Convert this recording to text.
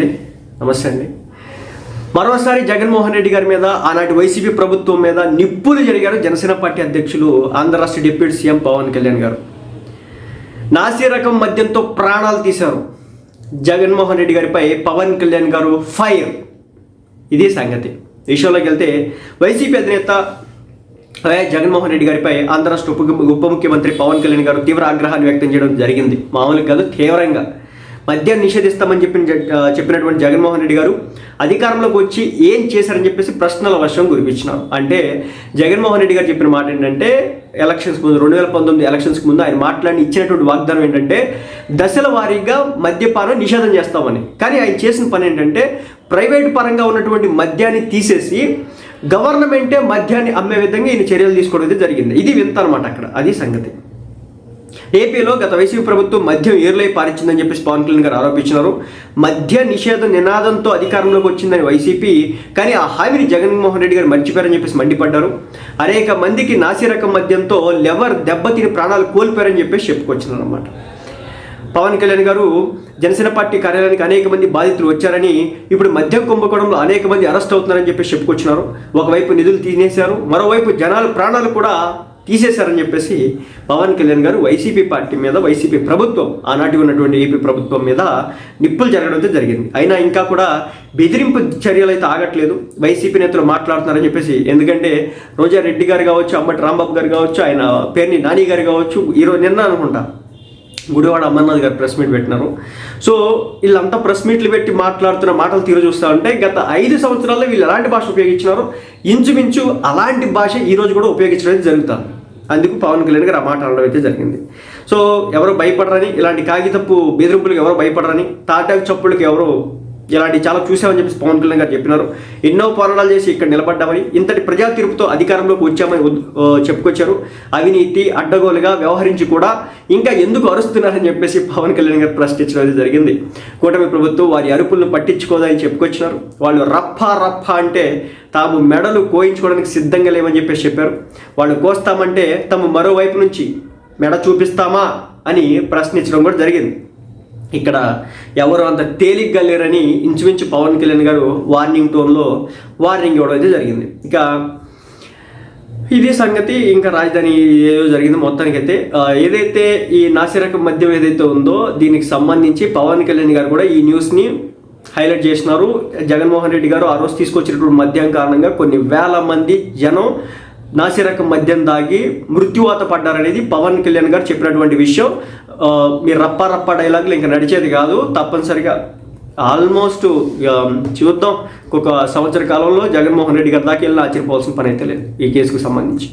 అండి. నమస్తే అండి. మరోసారి జగన్మోహన్ రెడ్డి గారి మీద ఆనాటి వైసీపీ ప్రభుత్వం మీద నిప్పులు జరిగారు జనసేన పార్టీ అధ్యక్షులు ఆంధ్ర రాష్ట్ర డిప్యూటీ సీఎం పవన్ కళ్యాణ్ గారు. నాసి రకం మద్యంతో ప్రాణాలు తీశారు జగన్మోహన్ రెడ్డి గారిపై పవన్ కళ్యాణ్ గారు ఫైర్. ఇది సంగతి. విషయంలోకి వెళ్తే వైసీపీ అధినేత వైఎస్ జగన్మోహన్ రెడ్డి గారిపై ఆంధ్ర రాష్ట్ర ఉప ఉప ముఖ్యమంత్రి పవన్ కళ్యాణ్ గారు తీవ్ర ఆగ్రహాన్ని వ్యక్తం చేయడం జరిగింది. మామూలుగా కాదు తీవ్రంగా. మద్యాన్ని నిషేధిస్తామని చెప్పిన చెప్పినటువంటి జగన్మోహన్ రెడ్డి గారు అధికారంలోకి వచ్చి ఏం చేశారని చెప్పేసి ప్రశ్నల వర్షం కురిపించినారు. అంటే జగన్మోహన్ రెడ్డి గారు చెప్పిన మాట ఏంటంటే ఎలక్షన్స్ ముందు రెండు వేల పంతొమ్మిది ఎలక్షన్స్కి ముందు ఆయన మాట్లాడి ఇచ్చినటువంటి వాగ్దానం ఏంటంటే దశల వారీగా మద్యపానం నిషేధం చేస్తామని. కానీ ఆయన చేసిన పని ఏంటంటే ప్రైవేట్ పరంగా ఉన్నటువంటి మద్యాన్ని తీసేసి గవర్నమెంటే మద్యాన్ని అమ్మే విధంగా ఈయన చర్యలు తీసుకోవడం అయితే జరిగింది. ఇది వింత అనమాట అక్కడ. అది సంగతి. ఏపీలో గత వైసీపీ ప్రభుత్వం మద్యం ఏర్లై పారించిందని చెప్పేసి పవన్ కళ్యాణ్ గారు ఆరోపించినారు. మద్య నిషేధ నినాదంతో అధికారంలోకి వచ్చిందని వైసీపీ కానీ ఆ హామీని జగన్మోహన్ రెడ్డి గారు మర్చిపోయారని చెప్పేసి మండిపడ్డారు. అనేక మందికి నాసిరకం మద్యంతో లెవర్ దెబ్బతిని ప్రాణాలు కోల్పోయారని చెప్పేసి చెప్పుకొచ్చినారు అనమాట పవన్ కళ్యాణ్ గారు జనసేన పార్టీ కార్యాలయానికి అనేక మంది బాధితులు వచ్చారని ఇప్పుడు మద్యం కుంభకోణంలో అనేక మంది అరెస్ట్ అవుతున్నారని చెప్పేసి చెప్పుకొచ్చినారు. ఒకవైపు నిధులు తీసేశారు మరోవైపు జనాలు ప్రాణాలు కూడా తీసేశారని చెప్పేసి పవన్ కళ్యాణ్ గారు వైసీపీ పార్టీ మీద వైసీపీ ప్రభుత్వం ఆనాటి ఉన్నటువంటి ఏపీ ప్రభుత్వం మీద నిప్పులు జరగడం అయితే జరిగింది. అయినా ఇంకా కూడా బెదిరింపు చర్యలు అయితే ఆగట్లేదు. వైసీపీ నేతలు మాట్లాడుతున్నారని చెప్పేసి ఎందుకంటే రోజా రెడ్డి గారు కావచ్చు అమ్మటి రాంబాబు గారు కావచ్చు ఆయన పేర్ని నాని గారు కావచ్చు ఈరోజు నిన్న అనుకుంటా గుడివాడ అమర్నాథ్ గారు ప్రెస్ మీట్ పెట్టినారు. సో వీళ్ళంతా ప్రెస్ మీట్లు పెట్టి మాట్లాడుతున్న మాటలు తీరు చూస్తా ఉంటే గత ఐదు సంవత్సరాల్లో వీళ్ళు ఎలాంటి భాష ఉపయోగించినారో ఇంచుమించు అలాంటి భాష ఈ రోజు కూడా ఉపయోగించడం అయితే జరుగుతుంది. అందుకు పవన్ కళ్యాణ్ గారు ఆ మాట అనడం అయితే జరిగింది. సో ఎవరు భయపడరని ఇలాంటి కాగితపు బెదిరింపులకు ఎవరు భయపడరని తాటాకు చప్పులకు ఎవరు ఇలాంటి చాలా చూసామని చెప్పేసి పవన్ కళ్యాణ్ గారు చెప్పినారు. ఎన్నో పోరాటాలు చేసి ఇక్కడ నిలబడ్డామని ఇంతటి ప్రజా తీర్పుతో అధికారంలోకి వచ్చామని చెప్పుకొచ్చారు. అవినీతి అడ్డగోలుగా వ్యవహరించి కూడా ఇంకా ఎందుకు అరుస్తున్నారని చెప్పేసి పవన్ కళ్యాణ్ గారు ప్రశ్నించడం జరిగింది. కూటమి ప్రభుత్వం వారి అరుపులను పట్టించుకోదని చెప్పుకొచ్చినారు. వాళ్ళు రప్ప రప్ప అంటే తాము మెడలు కోయించుకోవడానికి సిద్ధంగా లేవని చెప్పేసి చెప్పారు. వాళ్ళు కోస్తామంటే తమ మరోవైపు నుంచి మెడ చూపిస్తామా అని ప్రశ్నించడం కూడా జరిగింది. ఇక్కడ ఎవరు అంత తేలిగ్గా లేరని ఇంచుమించు పవన్ కళ్యాణ్ గారు వార్నింగ్ టోన్లో వార్నింగ్ ఇవ్వడం అయితే జరిగింది. ఇక ఇది సంగతి ఇంకా రాజధాని ఏదో జరిగింది మొత్తానికైతే. ఏదైతే ఈ నాసిరకం మద్యం ఏదైతే ఉందో దీనికి సంబంధించి పవన్ కళ్యాణ్ గారు కూడా ఈ న్యూస్ని హైలైట్ చేసినారు. జగన్మోహన్ రెడ్డి గారు ఆ రోజు తీసుకొచ్చినటువంటి మద్యం కారణంగా కొన్ని వేల మంది జనం నాసిరకం మద్యం దాగి మృత్యువాత పడ్డారనేది పవన్ కళ్యాణ్ గారు చెప్పినటువంటి విషయం. మీరు రప్ప రప్ప డైలాగులు ఇంకా నడిచేది కాదు తప్పనిసరిగా ఆల్మోస్ట్ చూద్దాం. ఒక సంవత్సర కాలంలో జగన్మోహన్ రెడ్డి గారి దాకా వెళ్ళి ఆశ్చర్యపోవాల్సిన పని అయితే లేదు ఈ కేసుకు సంబంధించి.